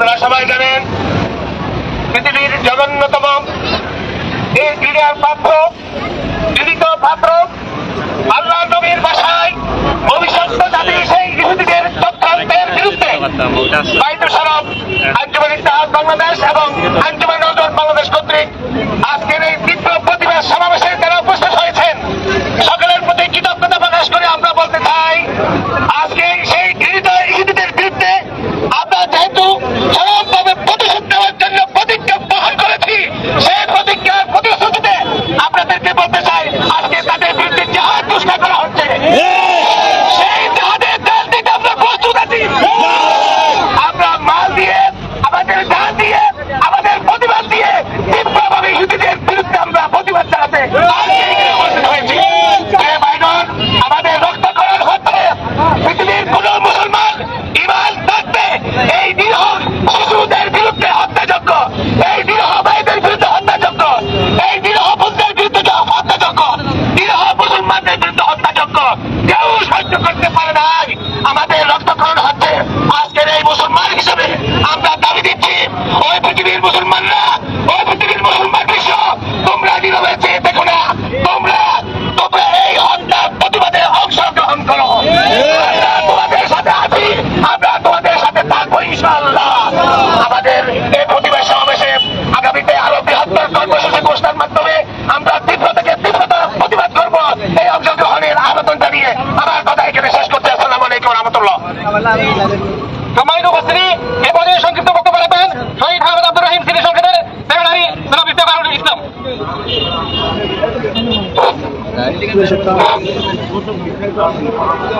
আপনারা সবাই জানেন, পৃথিবীর জঘন্যতম এই ক্রীড়ার পাত্র পীড়িত পাত্র, আল্লাহ নবীর বাসায় ভবিষ্যৎ জাতি সেই ইহুদিদের তথ্যান্তের বিরুদ্ধে বাইদ সরব আঞ্জুমান ইতিহাস বাংলাদেশ এবং আঞ্জুমান নজর বাংলাদেশ কর্তৃক আজকের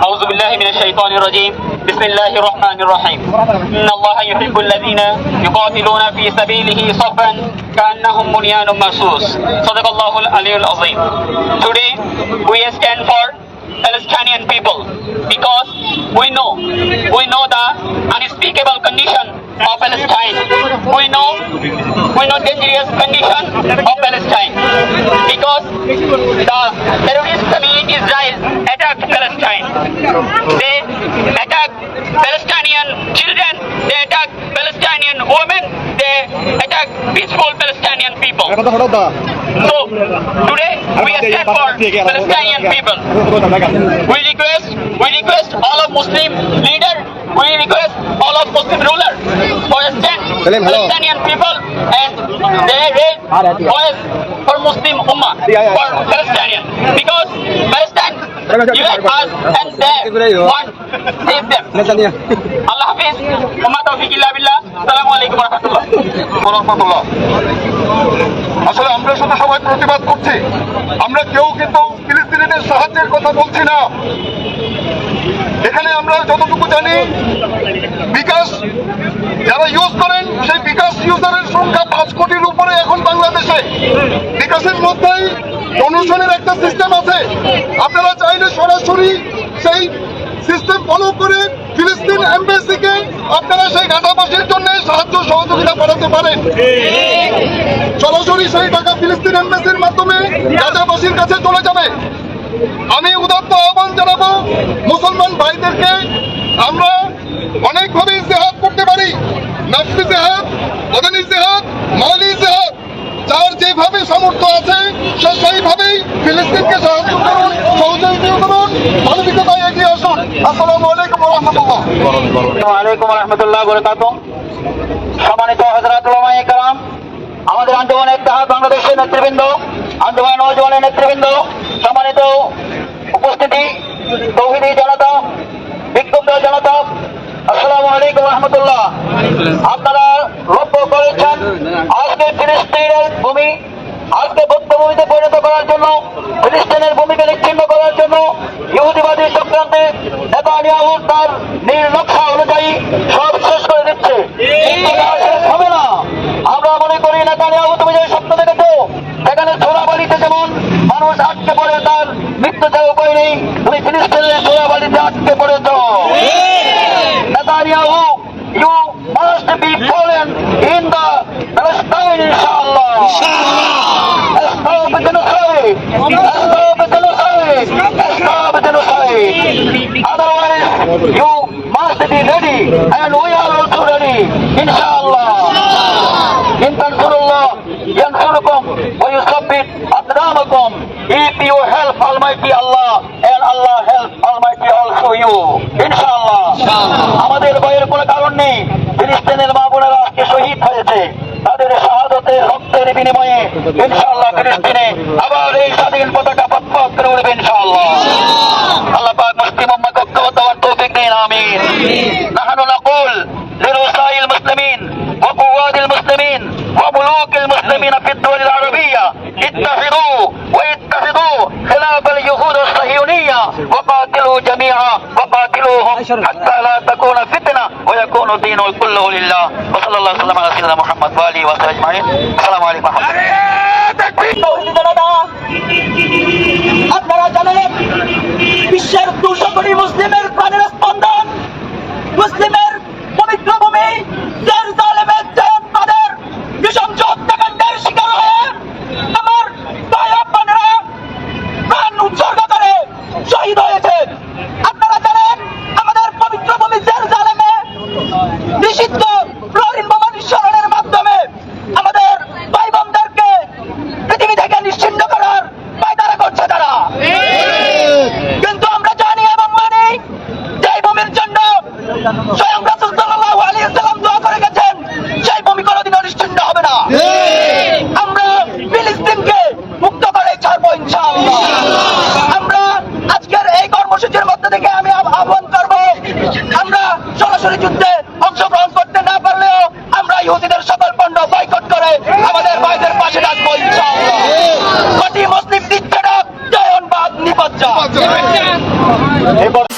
أعوذ بالله من الشيطان الرجيم. بسم الله الرحمن الرحيم. إن الله يحب الذين يقاتلون في سبيله صفا كأنهم بنيان مرصوص. صدق الله العلي العظيم. Today we stand for Palestinian people because we know we know the unspeakable condition of Palestine. We know we know dangerous condition of Palestine because the terrorist community Israel attacked Palestine. They attack Palestinian children they attack Palestinian women they attack peaceful Palestinian people. So today we stand for Palestinian people. We request, we request all of Muslim leader, we request all of Muslim ruler for stand Palestinian people and they raise voice for Muslim Ummah for Palestinian because Palestine unite us and they want save them. আল্লাহ হাফিজ উম্মাহ তৌফিক ইল্লা বিল্লাহ আসসালামু আলাইকুম ওয়া রাহমাতুল্লাহ রহমতুল্লাহ আসলে আমরা শুধু সবাই প্রতিবাদ করছি আমরা কেউ কিন্তু ফিলিস্তিনিদের সাহায্যের কথা বলছি না। এখানে আমরা যতটুকু জানি, বিকাশ যারা ইউজ করেন, সেই বিকাশ ইউজারের সংখ্যা পাঁচ কোটির উপরে এখন বাংলাদেশে। বিকাশের মধ্যেই ডোনেশনের একটা সিস্টেম আছে। আপনারা চাইলে সরাসরি সেই সিস্টেম ফলো করে ফিলিস্তিন এম্বাসিকে আপনারা সেই ঘাটাবাসীর জন্য সাহায্য সহযোগিতা করাতে পারেন। সরাসরি সেই টাকা ফিলিস্তিন এম্বাসির মাধ্যমে গাজাবাসীর কাছে চলে যাবে। আমি উদাত্ত আহ্বান জানাব মুসলমান ভাইদেরকে, আমরা অনেকভাবে ইস্তেহাত করতে পারি। নাফসি জেহাদ বদনি জেহাদ মালি জেহাদ, যার যেভাবে সামর্থ্য আছে, সে সেইভাবেই ফিলিস্তিনকে সাহায্য করুন, সহযোগিতা করুন, মানবিকতায় এগিয়ে আসুন। আসসালামু আলাইকুম রহমতুল্লাহ আলাইকুম রহমতুল্লাহ বরকাত সম্মানিত হজরত কালাম আমাদের আন্দোলন ইত্তেহাদ বাংলাদেশের নেতৃবৃন্দ আন্দোলন নৌজওয়ানের নেতৃবৃন্দ, সম্মানিত উপস্থিতি, তৌহিদি জনতা বিক্ষুব্ধ জনতা, আসসালামু আলাইকুম রহমতুল্লাহ। আপনারা লক্ষ্য করেছেন, আজকে ফিলিস্তিনের ভূমি, আজকে বৌদ্ধভূমিতে পরিণত করার জন্য, ফিলিস্তিনের ভূমিকে নিচ্ছিন্ন করার জন্য ইহুদিবাদী চক্রান্তে নেতানিয়াহু তার নীল নকশা অনুযায়ী সব শেষ করে দিচ্ছে কিন্তু তা শেষ হবে না আমরা মনে করি নেতানিয়াহু তুমি যে স্বপ্ন সেখানে ছোড়াবাড়িতে যেমন মানুষ আটকে পড়ে তার মৃত্যু ছাড়া উপায় নেই। তুমি ফিনিশ ফেললে ছোড়াবাড়িতে আটকে পড়েছ Otherwise, you must be ready, and we are also ready. Inshallah. ইয়ানসুরুকুম ওয়া ইউসাব্বিত আকদামাকুম if you help almighty Allah and Allah help almighty also you ইনশাআল্লাহ আমাদের ভয়ের কোনো কারণ নেই ফিলিস্তিনের মা বোনেরা আজকে শহীদ হয়েছে তাদের শাহাদতের রক্তের বিনিময়ে ইনশাআল্লাহ ফিলিস্তিনে আবার এই স্বাধীন পতাকা পথ করে উঠবে ইনশাআল্লাহ আল্লাহ পাক মুসলিম উম্মাহ ঐক্যবদ্ধ হওয়ার তৌফিক দিন আমিন نحن نقول حتى لا تكون فتنة ويكون الدين كله لله وصلى الله وسلم على سيدنا محمد وآله وصحبه أجمعين السلام عليكم ورحمة الله আপনারা জানেন বিশ্বের দুশো কোটি 대박.